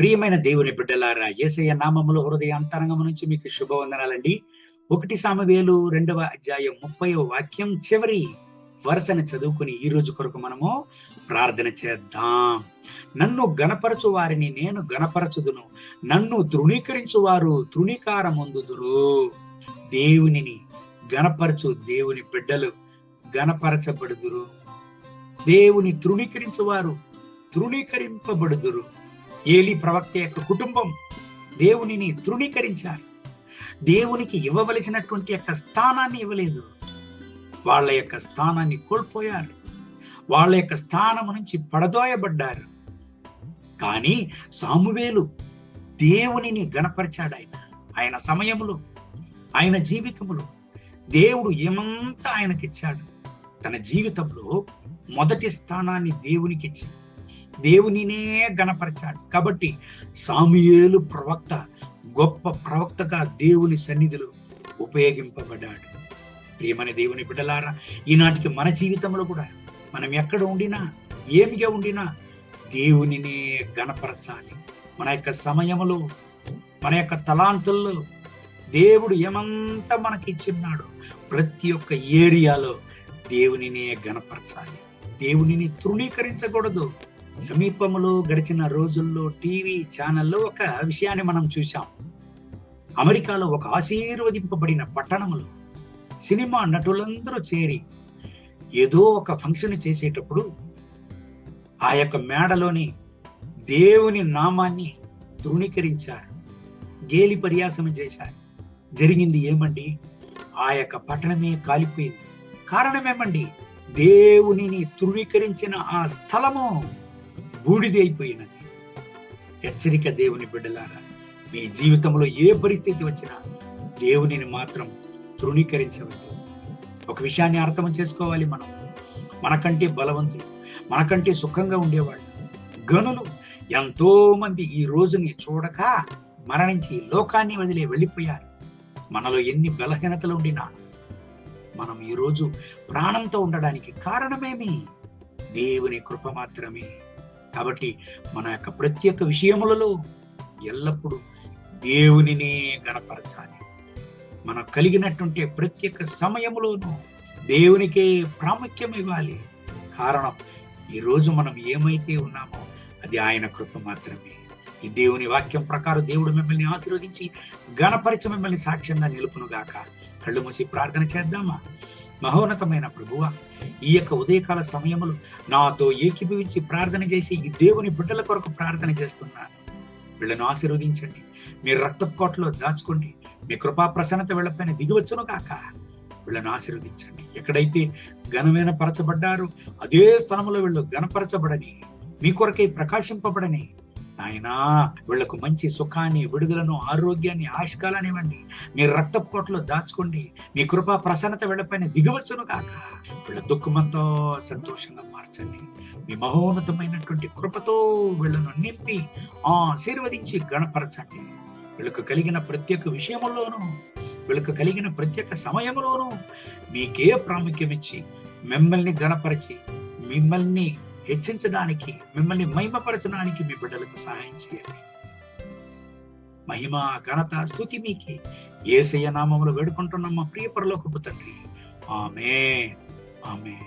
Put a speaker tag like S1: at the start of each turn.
S1: ప్రియమైన దేవుని బిడ్డలారా ఏసయ్య నామములు హృదయ అంతరంగం నుంచి మీకు శుభవందనాలండి. ఒకటి సామవేలు రెండవ అధ్యాయం ముప్పై వాక్యం చివరి వరుసను చదువుకుని ఈ రోజు కొరకు మనము ప్రార్థన చేద్దాం. నన్ను గణపరచు వారిని నేను గణపరచుదును. నన్ను తృణీకరించు వారు తృణీకారమొందుదురు. దేవునిని గణపరచు దేవుని బిడ్డలు గణపరచబడుదురు. దేవుని తృణీకరించు వారు తృణీకరింపబడుదురు. ఏలి ప్రవక్త యొక్క కుటుంబం దేవునిని తృణీకరించారు దేవునికి ఇవ్వవలసినటువంటి యొక్క స్థానాన్ని ఇవ్వలేదు. వాళ్ళ యొక్క స్థానాన్ని కోల్పోయారు. వాళ్ళ యొక్క స్థానం నుంచి పడదోయబడ్డారు. కానీ సామువేలు దేవునిని గణపరిచాడు ఆయన. ఆయన సమయంలో ఆయన జీవితంలో దేవుడు ఏమంతా ఆయనకిచ్చాడు. తన జీవితంలో మొదటి స్థానాన్ని దేవునికి ఇచ్చాడు దేవునినే గణపరిచాడు. కాబట్టి సాముయేలు ప్రవక్త గొప్ప ప్రవక్తగా దేవుని సన్నిధిలో ఉపయోగింపబడ్డాడు. ప్రియమని దేవుని బిడ్డలారా ఈనాటికి మన జీవితంలో కూడా మనం ఎక్కడ ఉండినా ఏమిగా ఉండినా దేవునినే గణపరచాలి. మన యొక్క సమయంలో మన యొక్క తలాంతుల్లో దేవుడు ఏమంతా మనకి ఇచ్చిన్నాడు ప్రతి ఒక్క ఏరియాలో దేవునినే గణపరచాలి. దేవునిని తృణీకరించకూడదు. సమీపంలో గడిచిన రోజుల్లో టీవీ ఛానల్లో ఒక విషయాన్ని మనం చూసాం అమెరికాలో ఒక ఆశీర్వదింపబడిన పట్టణంలో సినిమా నటులందరూ చేరి ఏదో ఒక ఫంక్షన్ చేసేటప్పుడు ఆ యొక్క మేడలోని దేవుని నామాన్ని తృణీకరించారు. గేలి పర్యాసం చేశారు. జరిగింది ఏమండి? ఆ యొక్క పట్టణమే కాలిపోయింది. కారణమేమండి దేవునిని తృణీకరించిన ఆ స్థలము బూడిదైపోయినది. హెచ్చరిక దేవుని బిడ్డలారా మీ జీవితంలో ఏ పరిస్థితి వచ్చినా దేవునిని మాత్రం తృణీకరించవద్దు. ఒక విషయాన్ని అర్థం చేసుకోవాలి మనం. మనకంటే బలవంతులు మనకంటే సుఖంగా ఉండేవాళ్ళు గనులు ఎంతో మంది ఈ రోజుని చూడక మరణించి లోకాన్ని వదిలే వెళ్ళిపోయారు. మనలో ఎన్ని బలహీనతలు ఉండినా మనం ఈరోజు ప్రాణంతో ఉండడానికి కారణమేమి? దేవుని కృప మాత్రమే. కాబట్టి మన యొక్క ప్రత్యేక విషయములలో ఎల్లప్పుడూ దేవునినే గణపరచాలి. మనకు కలిగినటువంటి ప్రత్యేక సమయంలోనూ దేవునికే ప్రాముఖ్యం ఇవ్వాలి కారణం ఈరోజు మనం ఏమైతే ఉన్నామో అది ఆయన కృప మాత్రమే. ఈ దేవుని వాక్యం ప్రకారం దేవుడు మిమ్మల్ని ఆశీర్వదించి గణపరిచి మిమ్మల్ని సాక్ష్యంగా నిలుపునుగాక. కళ్ళు మూసి ప్రార్థన చేద్దామా? మహోన్నతమైన ప్రభువ ఈ యొక్క ఉదయకాల సమయములు నాతో ఏకీభవించి ప్రార్థన చేసి ఈ దేవుని బిడ్డల కొరకు ప్రార్థన చేస్తున్నాను. వీళ్ళను ఆశీర్వదించండి. మీ రక్తకోటలో దాచుకోండి. మీ కృపా ప్రసన్నత వీళ్ళపైన దిగివచ్చును కాక వీళ్ళను ఆశీర్వదించండి. ఎక్కడైతే ఘనమైన పరచబడ్డారు అదే స్థలంలో వీళ్ళు ఘనపరచబడని మీ కొరకై ప్రకాశింపబడని నాయనా వీళ్ళకు మంచి సుఖాన్ని విడుదలను ఆరోగ్యాన్ని ఆశకాలనివ్వండి మీ రక్తపోట్లో దాచుకోండి. మీ కృపా ప్రసన్నత వీళ్ళపైన దిగవచ్చును కాక వీళ్ళ దుఃఖమంతో సంతోషంగా మార్చండి. మీ మహోన్నతమైనటువంటి కృపతో వీళ్ళను నింపి ఆశీర్వదించి గణపరచండి. వీళ్ళకు కలిగిన ప్రత్యేక విషయంలోనూ వీళ్ళకు కలిగిన ప్రత్యేక సమయంలోనూ మీకే ప్రాముఖ్యం ఇచ్చి మిమ్మల్ని గణపరిచి మిమ్మల్ని హెచ్చించడానికి మిమ్మల్ని మహిమపరచడానికి మీ బిడ్డలకు సహాయం చేయండి. మహిమ ఘనత స్థుతి మీకి. ఏసయ్య నామములు వేడుకుంటున్నాం మా ప్రియ పరలోకపు తండ్రి. ఆమె ఆమె